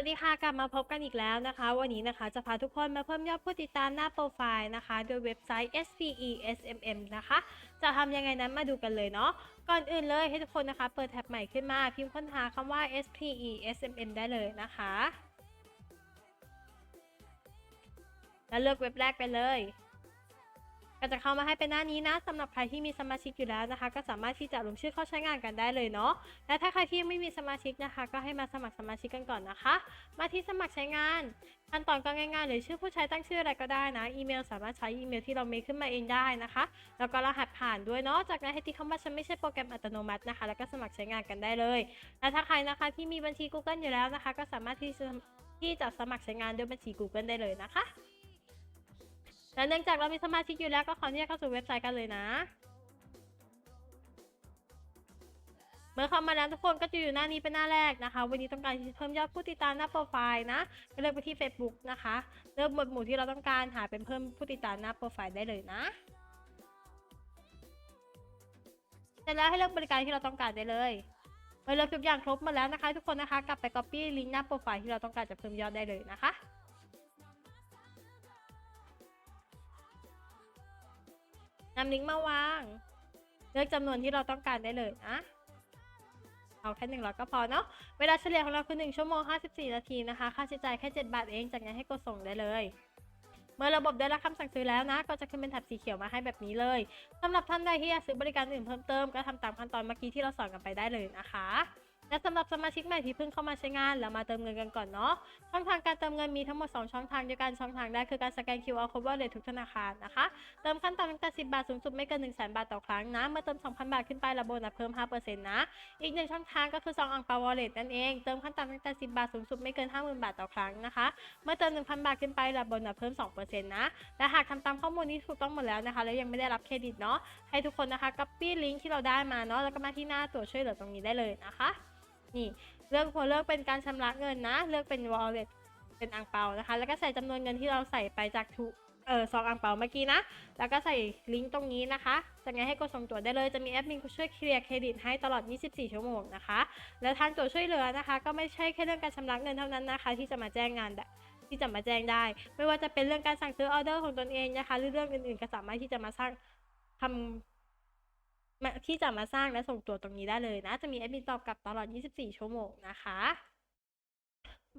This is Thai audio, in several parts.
วัสดีค่ะกลับมาพบกันอีกแล้วนะคะ วันนี้นะคะจะพาทุกคนมาเพิ่มยอดผู้ติดตามหน้าโปรไฟล์นะคะ โดยเว็บไซต์ SPE SMM นะคะ จะทำยังไงนั้นมาดูกันเลยเนาะก่อนอื่นเลยให้ทุกคนนะคะ เปิดแท็บใหม่ขึ้นมาพิมพ์ค้นหาคำว่า SPE SMM ได้เลยนะคะ แล้วเลือกเว็บแรกไปเลย ก็จะเข้ามาให้เป็นหน้านี้นะสำหรับใครที่มีสมาชิกอยู่แล้วนะคะ ก็สามารถที่จะลงชื่อเข้าใช้งานกันได้เลยเนาะและถ้าใครที่ไม่มีสมาชิกนะคะ ก็ให้มาสมัครสมาชิกกันก่อนนะคะ มาที่สมัครใช้งานขั้นตอนก็ง่ายๆเลยชื่อผู้ใช้ตั้งชื่ออะไรก็ได้นะอีเมลสามารถใช้อีเมลที่เราเมคขึ้นมาเองได้นะคะ แล้วก็รหัสผ่านด้วยเนาะจากนั้นให้ติ๊กคำว่าฉันไม่ใช่โปรแกรมอัตโนมัตินะคะ แล้วก็สมัครใช้งานกันได้เลยและถ้าใครนะคะที่มีบัญชี Google อยู่แล้วนะคะ ก็สามารถที่จะที่จะสมัครใช้งานด้วยบัญชี Google ได้เลยนะคะ และเนื่องจากเรามีสมาชิกอยู่แล้วก็ขออนุญาตเข้าสู่เว็บไซต์กันเลยนะ เมื่อเข้ามาแล้วทุกคนก็จะอยู่หน้านี้เป็นหน้าแรกนะคะ วันนี้ต้องการเพิ่มยอดผู้ติดตามหน้าโปรไฟล์นะก็เลือกไปที่ Facebook นะคะ เลือกหมวดหมู่ที่เราต้องการหาเป็นเพิ่มผู้ติดตามหน้าโปรไฟล์ได้เลยนะเสร็จแล้วให้เลือกบริการที่เราต้องการได้เลยเมื่อเลือกทุกอย่างครบหมดแล้วนะคะ ทุกคนนะคะกลับไป copy ลิงก์หน้าโปรไฟล์ที่เราต้องการจะเพิ่มยอดได้เลยนะคะ นำลิงก์มาวาง เลือกจำนวนที่เราต้องการได้เลยนะเอาแค่หนึ่งร้อยก็พอเนาะ เวลาเฉลี่ยของเราคือ 1 ชั่วโมง 54 นาทีนะคะ ค่าใช้จ่ายแค่ 7 บาทเอง จากนั้นให้กดส่งได้เลย เมื่อระบบได้รับคำสั่งซื้อแล้วนะ ก็จะขึ้นเป็นแถบสีเขียวมาให้แบบนี้เลยสำหรับท่านใดที่อยากซื้อบริการอื่นเพิ่มเติมก็ทำตามขั้นตอนเมื่อกี้ที่เราสอนกันไปได้เลยนะคะ และสำหรับสมาชิกใหม่ที่เพิ่งเข้ามาใช้งานเรามาเติมเงินกันก่อนเนาะช่องทางการเติมเงินมีทั้งหมด 2 ช่องทางด้วยกันช่องทางแรกคือการสแกน QR code w a l l e ทุกธนาคารนะคะเติมขั้นต่ำตั้งแต่10 บาทสูงสุดไม่เกิน 1 0 0 0 0 0บาทต่อครั้งนะเมื่อเติม 2,000 บาทขึ้นไประบบนะเพิ่ม 5%นะอีกหนึ่งช่องทางก็คือซองอังเปาวอลเล็ตนั่นเองเติมขั้นต่ำตั้งแต่ 10 บาทสูงสุดไม่เกิน 50,000 บาทต่อครั้งนะคะ เมื่อเติม 1,000 บาทขึ้นไประบบนะเพิ่ม 2%นะและหากทำตามข้อมูลนี้ถูกต้องหมดแล้วนะคะ แล้วยังไม่ได้รับเครดิตเนาะให้ทุกคนนะคะก๊อปปี้ลิงก์ที่เราได้มาเนาะแล้วก็มาที่หน้าตัวช่วยเหลือตรงนี้ได้เลยนะคะ นี่เลือกพอเลือกเป็นการชำระเงินนะ เลือกเป็น wallet เป็นอังเปานะคะ แล้วก็ใส่จำนวนเงินที่เราใส่ไปจากทุเออซองอังเปาเมื่อกี้นะ แล้วก็ใส่ลิงก์ตรงนี้นะคะจากนั้นให้กดส่งตัวได้เลย จะมีแอดมินช่วยเคลียร์เครดิตให้ตลอด 24 ชั่วโมงนะคะ และทางตัวช่วยเหลือนะคะ ก็ไม่ใช่แค่เรื่องการชำระเงินเท่านั้นนะคะ ที่จะมาแจ้งงานที่จะมาแจ้งได้ ไม่ว่าจะเป็นเรื่องการสั่งซื้อออเดอร์ของตนเองนะคะ หรือเรื่องอื่นๆก็สามารถที่จะมาสร้างทำมา ที่จะมาสร้างและส่งตัวตรงนี้ได้เลยนะ จะมีแอดมินตอบกลับตลอด 24 ชั่วโมงนะคะ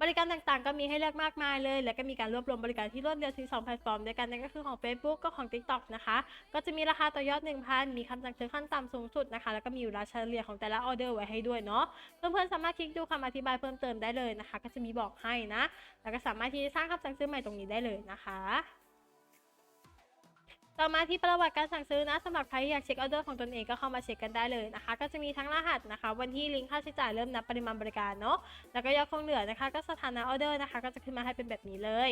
บริการต่างๆ ก็มีให้เลือกมากมายเลย และก็มีการรวบรวมบริการที่รวดเร็วที่2แพลตฟอร์มด้วยกันนั่นก็คือของ Facebook ก็ของ TikTok นะคะ ก็จะมีราคาต่อยอด 1,000 มีคำสั่งซื้อขั้นต่ำสูงสุดนะคะ แล้วก็มีอยู่ราคาเฉลี่ยของแต่ละออเดอร์ไว้ให้ด้วยเนาะ เพื่อนๆสามารถคลิกดูคำอธิบายเพิ่มเติมได้เลยนะคะ ก็จะมีบอกให้นะ แล้วก็สามารถที่จะสร้างคำสั่งซื้อใหม่ตรงนี้ได้เลยนะคะ ต่อมาที่ประวัติการสั่งซื้อนะสำหรับใครที่อยากเช็คออเดอร์ของตนเองก็เข้ามาเช็คกันได้เลยนะคะ ก็จะมีทั้งรหัสนะคะ วันที่ลิงก์ค่าใช้จ่ายเริ่มนับปริมาณบริการเนาะแล้วก็ยอดคงเหลือนะคะ ก็สถานะออเดอร์นะคะ ก็จะขึ้นมาให้เป็นแบบนี้เลย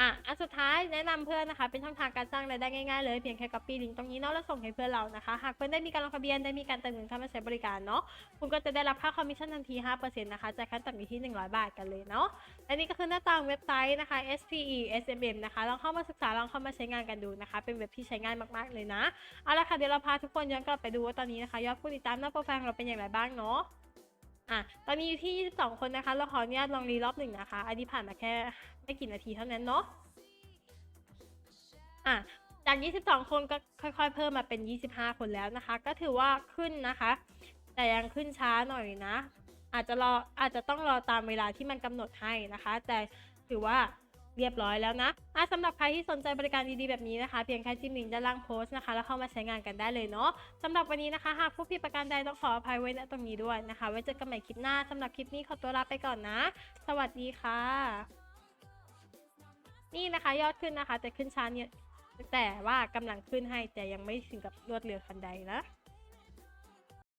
อะอันสุดท้ายแนะนำเพื่อนนะคะ เป็นช่องทางการสร้างรายได้ง่ายๆเลยเพียงแค่ copy ลิงก์ตรงนี้เนาะแล้วส่งให้เพื่อนเรานะคะ หากเพื่อนได้มีการลงทะเบียนได้มีการเติมเงินเข้ามาใช้บริการเนาะคุณก็จะได้รับค่าคอมมิชชั่นทันที 5%นะคะจากขั้นต่ำอยู่ที่ 100 บาทกันเลยเนาะและนี่ก็คือหน้าต่างเว็บไซต์นะคะ SPE SMM นะคะลองเข้ามาศึกษาลองเข้ามาใช้งานกันดูนะคะ เป็นเว็บที่ใช้ง่ายมากๆเลยนะเอาละค่ะเดี๋ยวเราพาทุกคนย้อนกลับไปดูว่าตอนนี้นะคะยอดผู้ติดตามหน้าโปรไฟล์ของเราเป็นอย่างไรบ้างเนาะ อะตอนนี้อยู่ที่ 22 คนนะคะ เราขออนุญาตลองรีรอบหนึ่งนะคะ อันนี้ผ่านมาแค่ไม่กี่นาทีเท่านั้นเนาะ อะ จาก 22 คนก็ค่อย ๆ เพิ่มมาเป็น 25 คนแล้วนะคะ ก็ถือว่าขึ้นนะคะ แต่ยังขึ้นช้าหน่อยนะ อาจจะรออาจจะต้องรอตามเวลาที่มันกำหนดให้นะคะ แต่ถือว่า เรียบร้อยแล้วนะอะสำหรับใครที่สนใจบริการดีๆแบบนี้นะคะ เพียงแค่จิ้มลิงก์ด้านล่างโพสต์นะคะ แล้วเข้ามาใช้งานกันได้เลยเนาะสำหรับวันนี้นะคะ หากผู้ผิดประการใดต้องขออภัยไว้ณตรงนี้ด้วยนะคะ ไว้เจอกันใหม่คลิปหน้าสำหรับคลิปนี้ขอตัวลาไปก่อนนะ สวัสดีค่ะ นี่นะคะยอดขึ้นนะคะ แต่ขึ้นช้าเนี่ยแต่ว่ากำลังขึ้นให้แต่ยังไม่ถึงกับรวดเร็วทันใดนะ